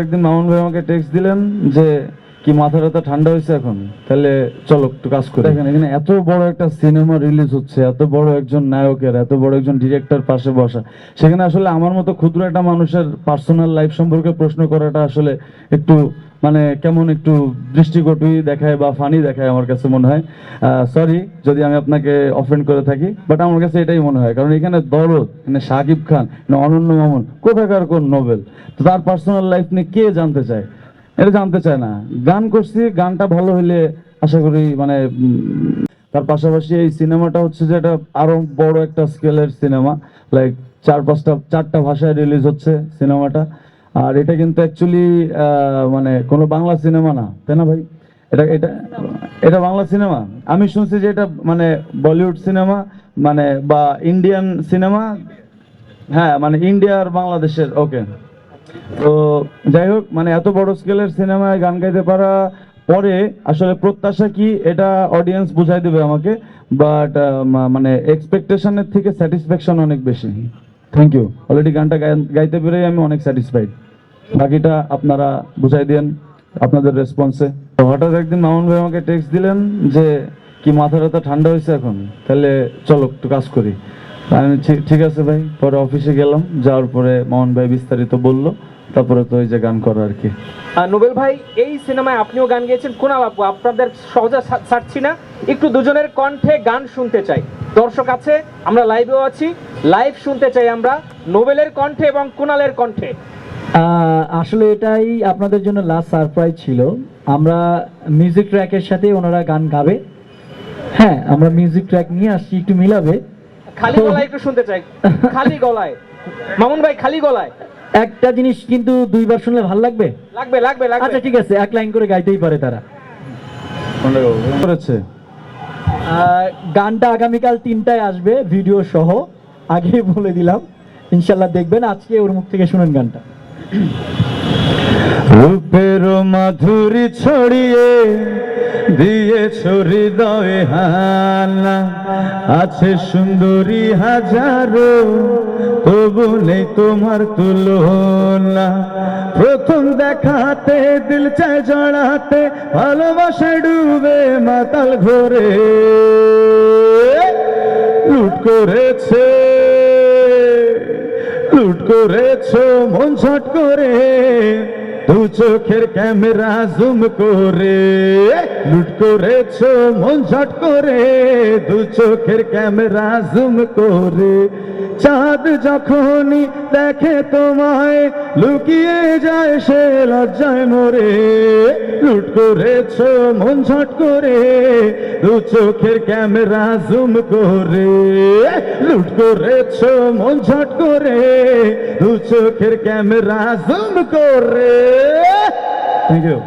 একদিন মামুন ভাই আমাকে টেক্সট দিলেন যে কি মাথা ব্যথা ঠান্ডা হয়েছে এখন? তাহলে চলো একটু কাজ করি। দেখেন, এখানে এত বড় একটা সিনেমা রিলিজ হচ্ছে, এত বড় একজন নায়কের, এত বড় একজন ডিরেক্টর পাশে বসা। সেখানে আসলে আমার মতো ক্ষুদ্র একটা মানুষের পার্সোনাল লাইফ সম্পর্কে প্রশ্ন করাটা আসলে একটু মানে কেমন একটু দৃষ্টিকটুই দেখায় বা ফানি দেখায় আমার কাছে মনে হয়। সরি যদি আমি আপনাকে অফেন্ড করে থাকি বাট আমার কাছে এটাই মনে হয়। কারণ এখানে দরদ, এখানে সাকিব খান অনন্য মামুন, কোথাকার কোন নোবেল? তো তার পার্সোনাল লাইফ নিয়ে কে জানতে চায়? এটা জানতে চায় না। গান করছি, গানটা ভালো হইলে আশা করি মানে তার পাশাপাশি এই সিনেমাটা হচ্ছে যে এটা আরও বড় একটা স্কেলের সিনেমা। লাইক চার পাঁচটা, চারটা ভাষায় রিলিজ হচ্ছে সিনেমাটা। আর এটা কিন্তু অ্যাকচুয়ালি মানে কোনো বাংলা সিনেমা না, তাই না ভাই? এটা এটা এটা বাংলা সিনেমা। আমি শুনছি যে এটা মানে বলিউড সিনেমা মানে বা ইন্ডিয়ান সিনেমা। হ্যাঁ মানে ইন্ডিয়া আর বাংলাদেশের ওকে তো যাই হোক মানে এত বড় স্কেলের সিনেমায় গান গাইতে পারা পরে আসলে প্রত্যাশা কি, এটা অডিয়েন্স বুঝাই দেবে আমাকে বাট মানে এক্সপেকটেশনের থেকে স্যাটিসফ্যাকশন অনেক বেশি। থ্যাংক ইউ অলরেডি গানটা গাইতে পেরে আমি অনেক স্যাটিসফাইড বাকিটা আপনারা বুঝাই দেন আপনাদের রেসপন্সে তো হঠাৎ একদিন মামুন ভাই আমাকে টেক্সট দিলেন যে, কি মাথা ব্যথা ঠান্ডা হয়েছে এখন? তাহলে চলো, একটু কাজ করি। আমি ঠিক- ঠিক আছে ভাই। পরে অফিসে গেলাম যাওয়ার পরে মামুন ভাই বিস্তারিত বলল তারপরে তো ওই যে গান করা আর কি। নোবেল ভাই এই সিনেমায় আপনিও গান গেয়েছেন। কুনাল আপু আপনাদের সহজে ছাড়ছি না। একটু দুজনের কণ্ঠে গান শুনতে চাই। দর্শক আছে আমরা লাইভেও আছি। লাইভ শুনতে চাই আমরা নোবেলের কণ্ঠে এবং কুনালের কণ্ঠে। আসলে এটাই আপনাদের জন্য লাস্ট সারপ্রাইজ ছিল। আমরা মিউজিক ট্র্যাকের সাথে ওনারা গান গাবে। হ্যাঁ আমরা মিউজিক ট্র্যাক নিয়ে আসছি একটু মিলাবে। খালি গলায় একটু শুনতে চাই। খালি গলায়। মামুন ভাই খালি গলায়। একটা জিনিস কিন্তু দুইবার শুনলে ভালো লাগবে? লাগবে লাগবে লাগবে। আচ্ছা ঠিক আছে এক লাইন করে গাইতেই পারে তারা। করেছে। গানটা আগামীকাল তিনটায় আসবে ভিডিও সহ। আগেই বলে দিলাম ইনশাল্লাহ দেখবেন আজকে ওর মুখ থেকে শুনেন গানটা। রূপের মাধুরী ছড়িয়ে দিয়ে হৃদয়ে হানা। আছে সুন্দরী হাজারো, তবু নেই তোমার তুলনা। প্রথম দেখাতে, দিল চায় জড়াতে, ভালোবাসা ডুবে মাতাল ঘরে। লুট করেছে লুট করেছ মন ছট করে দু চোখের ক্যামেরা জুম করে লুট করেছ মন ছট করে দু চোখের ক্যামেরা জুম করে চাঁদ যখনই দেখে তোমায়, লুকিয়ে যায় সে লজ্জায় মরে। লুট করেছ, মন ছট করে, দু চোখের ক্যামেরা জুম করে। লুট করেছ, মন ছট করে, দু চোখের ক্যামেরা জুম করে। Thank you